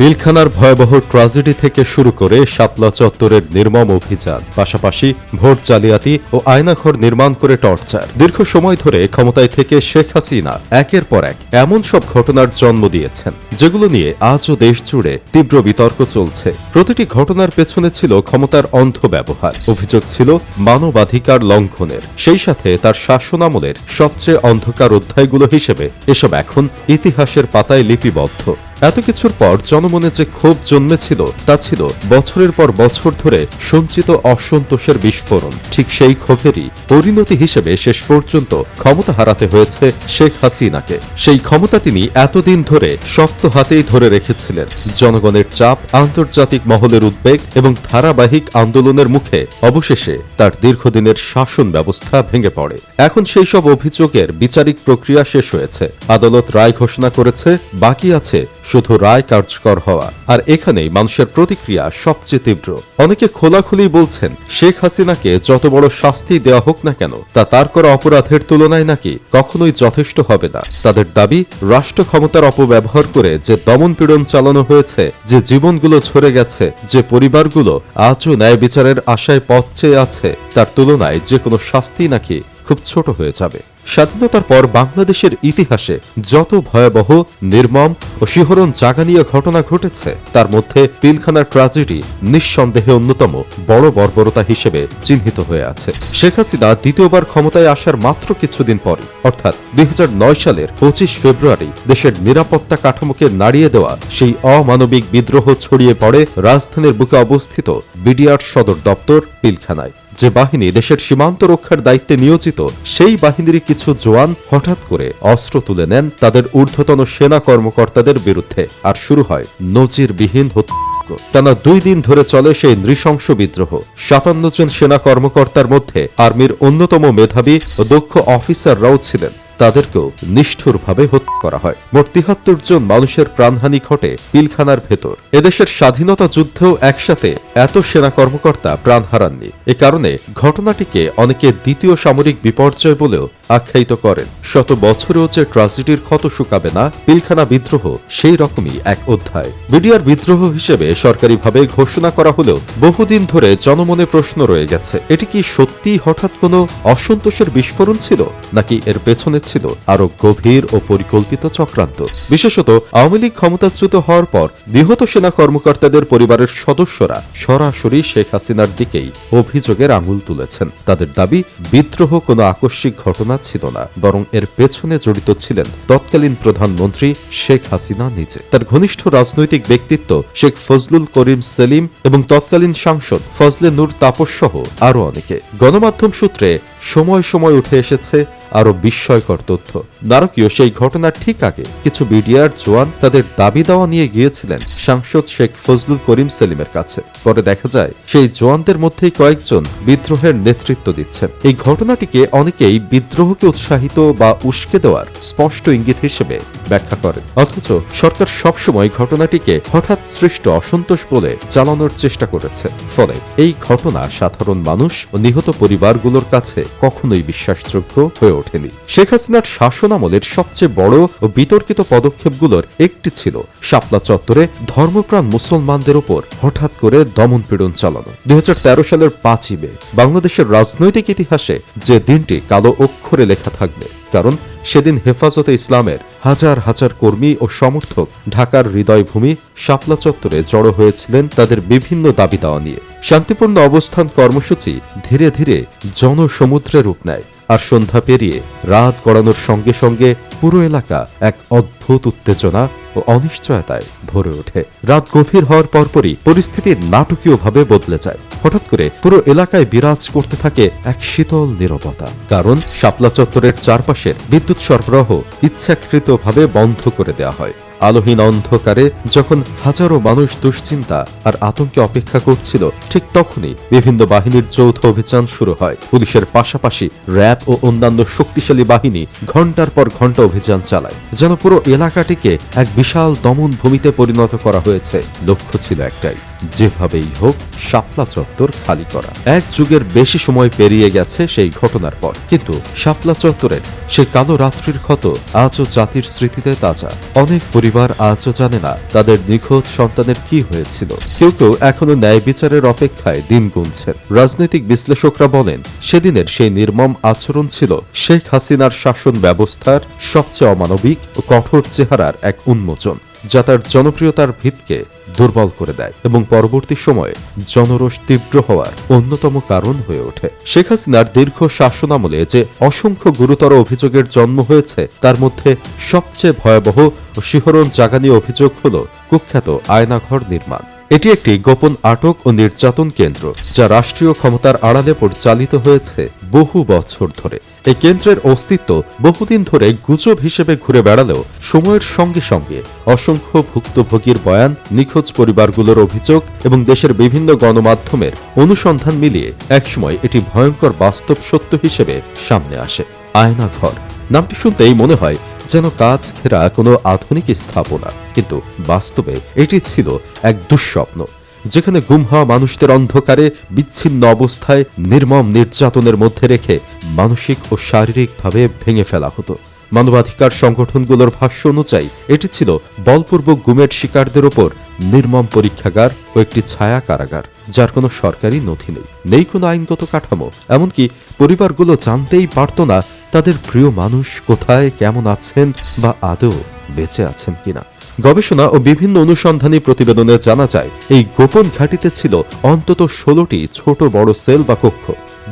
পিলখানার ভয়াবহ ট্রাজেডি থেকে শুরু করে শাপলা চত্বরের নির্মম অভিযান, পাশাপাশি ভোট জালিয়াতি ও আয়নাঘর নির্মাণ করে টর্চার। দীর্ঘ সময় ধরে ক্ষমতায় থেকে শেখ হাসিনা একের পর এক এমন সব ঘটনার জন্ম দিয়েছেন, যেগুলো নিয়ে আজও দেশ জুড়ে তীব্র বিতর্ক চলছে। প্রতিটি ঘটনার পেছনে ছিল ক্ষমতার অন্ধ ব্যবহার অভিযোগ ছিল মানবাধিকার লঙ্ঘনের। সেই সাথে তার শাসনামলের সবচেয়ে অন্ধকার অধ্যায়গুলো হিসেবে এসব এখন ইতিহাসের পাতায় লিপিবদ্ধ। এত কিছুর পর জনমনে যে ক্ষোভ জন্মেছিল, তা ছিল বছরের পর বছর ধরে সঞ্চিত অসন্তোষের বিস্ফোরণ। ঠিক সেই ক্ষোভেরই পরিণতি হিসেবে শেষ পর্যন্ত ক্ষমতা হারাতে হয়েছে শেখ হাসিনাকে। সেই ক্ষমতা তিনি এতদিন ধরে শক্ত হাতেই ধরে রেখেছিলেন। জনগণের চাপ, আন্তর্জাতিক মহলের উদ্বেগ এবং ধারাবাহিক আন্দোলনের মুখে অবশেষে তার দীর্ঘদিনের শাসন ব্যবস্থা ভেঙে পড়ে। এখন সেই সব অভিযোগের বিচারিক প্রক্রিয়া শেষ হয়েছে। আদালত রায় ঘোষণা করেছে, বাকি আছে শুধু রায় কার্যকর হওয়া। আর এখানেই মানুষের প্রতিক্রিয়া সবচেয়ে তীব্র। অনেকে খোলাখুলি বলছেন, শেখ হাসিনাকে যত বড় শাস্তি দেওয়া হোক না কেন, তা তার করা অপরাধের তুলনায় নাকি কখনোই যথেষ্ট হবে না। তাদের দাবি, রাষ্ট্র ক্ষমতার অপব্যবহার করে যে দমন পীড়ন চালানো হয়েছে, যে জীবনগুলো ঝরে গেছে, যে পরিবারগুলো আজও ন্যায় বিচারের আশায় পথ চেয়ে আছে, তার তুলনায় যে কোনো শাস্তি নাকি খুব ছোট হয়ে যাবে। স্বাধীনতার পর বাংলাদেশের ইতিহাসে যত ভয়াবহ, নির্মম ও শিহরণ জাগানীয় ঘটনা ঘটেছে, তার মধ্যে পিলখানার ট্রাজেডি নিঃসন্দেহে অন্যতম বড় বর্বরতা হিসেবে চিহ্নিত হয়ে আছে। শেখ হাসিনা দ্বিতীয়বার ক্ষমতায় আসার মাত্র কিছুদিন পরে অর্থাৎ দুই হাজার নয় সালের পঁচিশ ফেব্রুয়ারি দেশের নিরাপত্তা কাঠামোকে নাড়িয়ে দেওয়া সেই অমানবিক বিদ্রোহ ছড়িয়ে পড়ে রাজধানীর বুকে অবস্থিত বিডিআর সদর দপ্তর পিলখানায়। যে বাহিনী দেশের সীমান্ত রক্ষার দায়িত্বে নিয়োজিত, সেই বাহিনীর কিছু জোয়ান হঠাৎ করে অস্ত্র তুলে নেন তাদের ঊর্ধ্বতন সেনা কর্মকর্তাদের বিরুদ্ধে। আর শুরু হয় নজিরবিহীন হত্যা। টানা দুই দিন ধরে চলে সেই নৃশংস বিদ্রোহ। সাতান্ন জন সেনা কর্মকর্তার মধ্যে আর্মির অন্যতম মেধাবী ও দক্ষ অফিসাররাও ছিলেন। তাদেরকেও নিষ্ঠুরভাবে হত্যা করা হয়। মোট তিহাত্তর জন মানুষের প্রাণহানি ঘটে পিলখানার ভেতর। এদেশের স্বাধীনতা যুদ্ধেও একসাথে এত সেনা কর্মকর্তা প্রাণ হারাননি। এ কারণে ঘটনাটিকে অনেকে দ্বিতীয় সামরিক বিপর্যয় বলেও আখ্যায়িত করেন। শত বছরেও যে ট্রাজেডির ক্ষত শুকাবে না, পিলখানা বিদ্রোহ সেই রকমই এক অধ্যায়। বিডিআর বিদ্রোহ হিসেবে সরকারিভাবে ঘোষণা করা হলেও বহুদিন ধরে জনমনে প্রশ্ন রয়ে গেছে, এটি কি সত্যি হঠাৎ কোনো অসন্তোষের বিস্ফোরণ ছিল, নাকি এর পেছনে ছিল আরও গভীর ও পরিকল্পিত চক্রান্ত? বিশেষত আওয়ামী লীগ ক্ষমতাচ্যুত হওয়ার পর নিহত সেনা কর্মকর্তাদের পরিবারের সদস্যরা সরাসরি শেখ হাসিনার দিকেই অভিযোগের আঙুল তুলেছেন। তাদের দাবি, বিদ্রোহ কোনো আকস্মিক ঘটনা ছিল না, বরং এর পেছনে জড়িত ছিলেন তৎকালীন প্রধানমন্ত্রী শেখ হাসিনা নিজে। তার ঘনিষ্ঠ রাজনৈতিক ব্যক্তিত্ব শেখ ফজলুল করিম সেলিম এবং তৎকালীন সাংসদ ফজলে নূর তাপস সহ আরও অনেকে। গণমাধ্যম সূত্রে সময় সময় উঠে এসেছে আরও বিস্ময়কর তথ্য। নারকীয় সেই ঘটনার ঠিক আগে কিছু বিডিআর জোয়ান তাদের দাবি দেওয়া নিয়ে গিয়েছিলেন সাংসদ শেখ ফজলুল করিম সেলিমের কাছে। পরে দেখা যায়, সেই জোয়ানদের মধ্যেই কয়েকজন বিদ্রোহের নেতৃত্ব দিচ্ছেন। এই ঘটনাটিকে অনেকেই বিদ্রোহকে উৎসাহিত বা উস্কে দেওয়ার স্পষ্ট ইঙ্গিত হিসেবে ব্যাখ্যা করেন। অথচ সরকার সবসময় ঘটনাটিকে হঠাৎ সৃষ্ট অসন্তোষ বলে চালানোর চেষ্টা করেছে। ফলে এই ঘটনা সাধারণ মানুষ ও নিহত পরিবারগুলোর কাছে কখনোই বিশ্বাসযোগ্য হয়ে ওঠেনি। শেখ হাসিনার শাসন আমলের সবচেয়ে বড় ও বিতর্কিত পদক্ষেপগুলোর একটি ছিল শাপলা চত্বরে ধর্মপ্রাণ মুসলমানদের ওপর হঠাৎ করে দমন পীড়ন চালানো। দুই হাজার তেরো সালের পাঁচই মে, বাংলাদেশের রাজনৈতিক ইতিহাসে যে দিনটি কালো অক্ষরে লেখা থাকবে কারণ সেদিন হেফাজতে ইসলামের হাজার হাজার কর্মী ও সমর্থক ঢাকার হৃদয়ভূমি শাপলা চত্বরে জড়ো হয়েছিলেন তাদের বিভিন্ন দাবি দেওয়া নিয়ে। শান্তিপূর্ণ অবস্থান কর্মসূচি ধীরে ধীরে জনসমুদ্রে রূপ নেয়। আর সন্ধ্যা পেরিয়ে রাত গড়ানোর সঙ্গে সঙ্গে পুরো এলাকা এক অদ্ভুত উত্তেজনা ও অনিশ্চয়তায় ভরে ওঠে। রাত গভীর হওয়ার পরপরই পরিস্থিতি নাটকীয়ভাবে বদলে যায়। হঠাৎ করে পুরো এলাকায় বিরাজ করতে থাকে এক শীতল নীরবতা। কারণ শাপলা চত্বরের চারপাশের বিদ্যুৎ সরবরাহ ইচ্ছাকৃতভাবে বন্ধ করে দেওয়া হয়। আলোহীন অন্ধকারে যখন হাজারো মানুষ দুশ্চিন্তা আর আতঙ্কে অপেক্ষা করছিল, ঠিক তখনই বিভিন্ন বাহিনীর যৌথ অভিযান শুরু হয়। পুলিশের পাশাপাশি র্যাব ও অন্যান্য শক্তিশালী বাহিনী ঘণ্টার পর ঘণ্টা অভিযান চালায়, যেন পুরো এলাকাটিকে এক বিশাল দমন ভূমিতে পরিণত করা হয়েছে। লক্ষ্য ছিল একটাই যেভাবেই হোক, শাপলা চত্বর খালি করা। এক যুগের বেশি সময় পেরিয়ে গেছে সেই ঘটনার পর। কিন্তু শাপলা চত্বরের সে কালো রাত্রির ক্ষত আজও জাতির স্মৃতিতে তাজা। অনেক পরিবার আজও জানে না তাদের নিখোঁজ সন্তানের কি হয়েছিল। কেউ কেউ এখনও ন্যায় বিচারের অপেক্ষায় দিন গুনছেন। রাজনৈতিক বিশ্লেষকরা বলেন, সেদিনের সেই নির্মম আচরণ ছিল শেখ হাসিনার শাসন ব্যবস্থার সবচেয়ে অমানবিক ও কঠোর চেহারার এক উন্মোচন। যা তার জনপ্রিয়তার ভিতকে দুর্বল করে দেয় এবং পরবর্তী সময়ে জনরোষ তীব্র হওয়ার অন্যতম কারণ হয়ে ওঠে। শেখ হাসিনার দীর্ঘ শাসনামলে যে অসংখ্য গুরুতর অভিযোগের জন্ম হয়েছে, তার মধ্যে সবচেয়ে ভয়াবহ ও শিহরণ জাগানি অভিযোগ হল কুখ্যাত আয়নাঘর নির্মাণ। এটি একটি গোপন আটক ও নির্যাতন কেন্দ্র, যা রাষ্ট্রীয় ক্ষমতার আড়ালে পরিচালিত হয়েছে বহু বছর ধরে। এই কেন্দ্রের অস্তিত্ব বহুদিন ধরে গুজব হিসেবে ঘুরে বেড়ালেও সময়ের সঙ্গে সঙ্গে অসংখ্য ভুক্তভোগীর বয়ান, নিখোঁজ পরিবারগুলোর অভিযোগ এবং দেশের বিভিন্ন গণমাধ্যমের অনুসন্ধান মিলিয়ে একসময় এটি ভয়ঙ্কর বাস্তব সত্য হিসেবে সামনে আসে। আয়নাঘর নামটি শুনতেই মনে হয় যেন কাজ ঘেরা কোনো আধুনিক স্থাপনা। কিন্তু বাস্তবে এটি ছিল এক দুঃস্বপ্ন। যেখানে গুম হওয়া মানুষদের অন্ধকারে, বিচ্ছিন্ন অবস্থায়, নির্মম নির্যাতনের মধ্যে রেখে মানসিক ও শারীরিকভাবে ভেঙে ফেলা হতো। মানবাধিকার সংগঠনগুলোর ভাষ্য অনুযায়ী, এটি ছিল বলপূর্বক গুমের শিকারদের ওপর নির্মম পরীক্ষাগার ও একটি ছায়া কারাগার, যার কোনো সরকারি নথি নেই নেই কোনো আইনগত কাঠামো। এমনকি পরিবারগুলো জানতেই পারত না তাদের প্রিয় মানুষ কোথায়, কেমন আছেন বা আদৌ বেঁচে আছেন কিনা। গবেষণা ও বিভিন্ন অনুসন্ধানী প্রতিবেদনে জানা যায়, এই গোপন ঘাঁটিতে ছিল অন্তত ষোলোটি ছোট বড় সেল বা কক্ষ,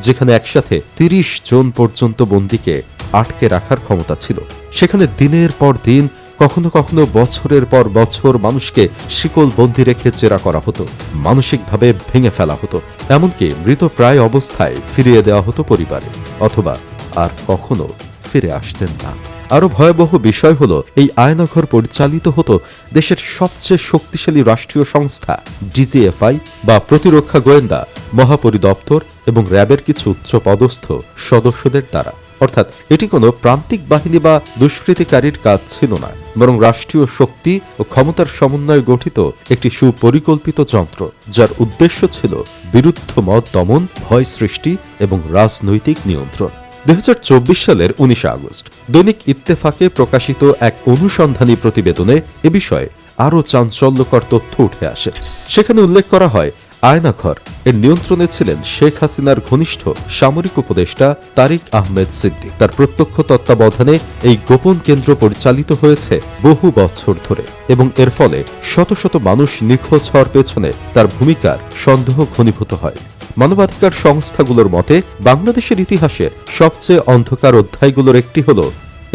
যেখানে একসাথে তিরিশ জন পর্যন্ত বন্দীকে আটকে রাখার ক্ষমতা ছিল। সেখানে দিনের পর দিন, কখনো কখনো বছরের পর বছর মানুষকে শিকল বন্দি রেখে জেরা করা হতো, মানসিকভাবে ভেঙে ফেলা হতো, এমনকি মৃত প্রায় অবস্থায় ফিরিয়ে দেওয়া হতো পরিবারে, অথবা আর কখনো ফিরে আসতেন না। আরও ভয়াবহ বিষয় হল, এই আয়নাঘর পরিচালিত হতো দেশের সবচেয়ে শক্তিশালী রাষ্ট্রীয় সংস্থা ডিজিএফআই বা প্রতিরক্ষা গোয়েন্দা, মহাপরিদপ্তর এবং র্যাবের কিছু উচ্চ পদস্থ সদস্যদের দ্বারা। অর্থাৎ এটি কোনো প্রান্তিক বাহিনী বা দুষ্কৃতিকারীর কাজ ছিল না, বরং রাষ্ট্রীয় শক্তি ও ক্ষমতার সমন্বয়ে গঠিত একটি সুপরিকল্পিত যন্ত্র, যার উদ্দেশ্য ছিল বিরুদ্ধ মত দমন, ভয় সৃষ্টি এবং রাজনৈতিক নিয়ন্ত্রণ। দুই হাজার চব্বিশ সালের উনিশে আগস্ট, দৈনিক ইত্তেফাকে প্রকাশিত এক অনুসন্ধানী প্রতিবেদনে এ বিষয়ে আরও চাঞ্চল্যকর তথ্য উঠে আসে। সেখানে উল্লেখ করা হয়, আয়নাঘর, এর নিয়ন্ত্রণে ছিলেন শেখ হাসিনার ঘনিষ্ঠ সামরিক উপদেষ্টা তারিক আহমেদ সিদ্দিক। তার প্রত্যক্ষ তত্ত্বাবধানে এই গোপন কেন্দ্র পরিচালিত হয়েছে বহু বছর ধরে এবং এর ফলে শত শত মানুষ নিখোঁজ হওয়ার পেছনে তার ভূমিকার সন্দেহ ঘনীভূত হয়। মানবাধিকার সংস্থাগুলোর মতে, বাংলাদেশের ইতিহাসের সবচেয়ে অন্ধকার অধ্যায়গুলোর একটি হল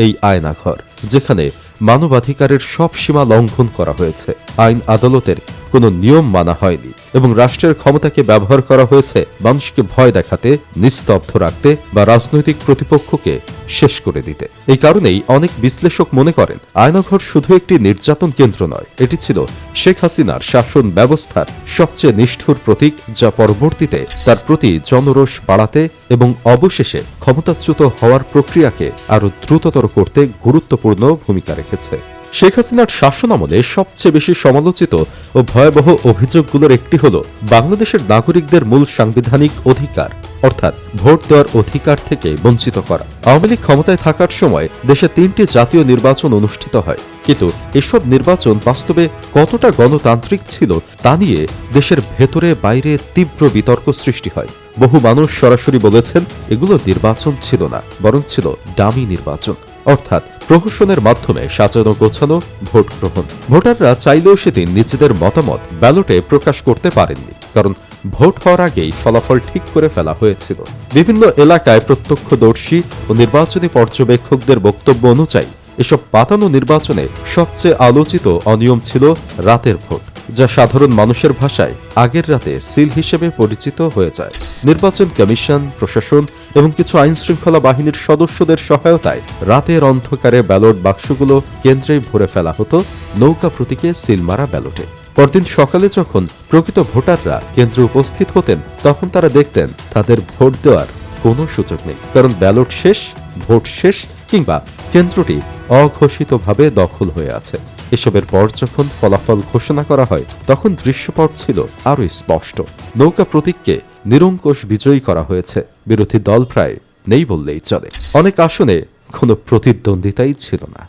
এই আয়নাঘর, যেখানে মানবাধিকারের সব সীমা লঙ্ঘন করা হয়েছে। আইন আদালতের কোনো নিয়ম মানা হয়নি এবং রাষ্ট্রের ক্ষমতাকে ব্যবহার করা হয়েছে মানুষকে ভয় দেখাতে, নিস্তব্ধ রাখতে বা রাজনৈতিক প্রতিপক্ষকে শেষ করে দিতে। এই কারণেই অনেক বিশ্লেষক মনে করেন আয়নাঘর শুধু একটি নির্যাতন কেন্দ্র নয়, এটি ছিল শেখ হাসিনার শাসন ব্যবস্থার সবচেয়ে নিষ্ঠুর প্রতীক, যা পরবর্তীতে তার প্রতি জনরোষ বাড়াতে এবং অবশেষে ক্ষমতাচ্যুত হওয়ার প্রক্রিয়াকে আরও দ্রুততর করতে গুরুত্বপূর্ণ ভূমিকা রেখেছে। শেখ হাসিনার শাসনামলে সবচেয়ে বেশি সমালোচিত ও ভয়াবহ অভিযোগগুলোর একটি হল বাংলাদেশের নাগরিকদের মূল সাংবিধানিক অধিকার, অর্থাৎ ভোট দেওয়ার অধিকার থেকে বঞ্চিত করা। আওয়ামী লীগ ক্ষমতায় থাকার সময় দেশে তিনটি জাতীয় নির্বাচন অনুষ্ঠিত হয়। কিন্তু এসব নির্বাচন বাস্তবে কতটা গণতান্ত্রিক ছিল তা নিয়ে দেশের ভেতরে বাইরে তীব্র বিতর্ক সৃষ্টি হয়। বহু মানুষ সরাসরি বলেছেন, এগুলো নির্বাচন ছিল না, বরং ছিল ডামি নির্বাচন। অর্থাৎ প্রহসনের মাধ্যমে সাজানো গোছানো ভোট গ্রহণ। ভোটাররা চাইলেও সেদিন নিজেদের মতামত ব্যালটে প্রকাশ করতে পারেননি, কারণ ভোট হওয়ার আগেই ফলাফল ঠিক করে ফেলা হয়েছিল। বিভিন্ন এলাকায় প্রত্যক্ষদর্শী ও নির্বাচনী পর্যবেক্ষকদের বক্তব্য অনুযায়ী এসব পাতানো নির্বাচনে সবচেয়ে আলোচিত অনিয়ম ছিল রাতের ভোট। যা সাধারণ মানুষের ভাষায় আগের রাতে সিল হিসেবে পরিচিত হয়ে যায়। নির্বাচন কমিশন, প্রশাসন এবং কিছু আইন শৃঙ্খলা বাহিনীর সদস্যদের সহায়তায় রাতের অন্ধকারে ব্যালট বাক্সগুলো কেন্দ্রেই ভরে ফেলা হতো নৌকা প্রতীকে সিল মারা ব্যালটে। পরদিন সকালে যখন প্রকৃত ভোটাররা কেন্দ্রে উপস্থিত হতেন, তখন তারা দেখতেন তাদের ভোট দেওয়ার কোনো সুযোগ নেই। কারণ ব্যালট শেষ, ভোট শেষ কিংবা কেন্দ্রটি অঘোষিতভাবে দখল হয়ে আছে। এসবের পর যখন ফলাফল ঘোষণা করা হয়, তখন দৃশ্যপট ছিল আরও স্পষ্ট। নৌকা প্রতীককে নিরঙ্কুশ বিজয়ী করা হয়েছে। বিরোধী দল প্রায় নেই বললেই চলে। অনেক আসনে কোনো প্রতিদ্বন্দ্বিতাই ছিল না।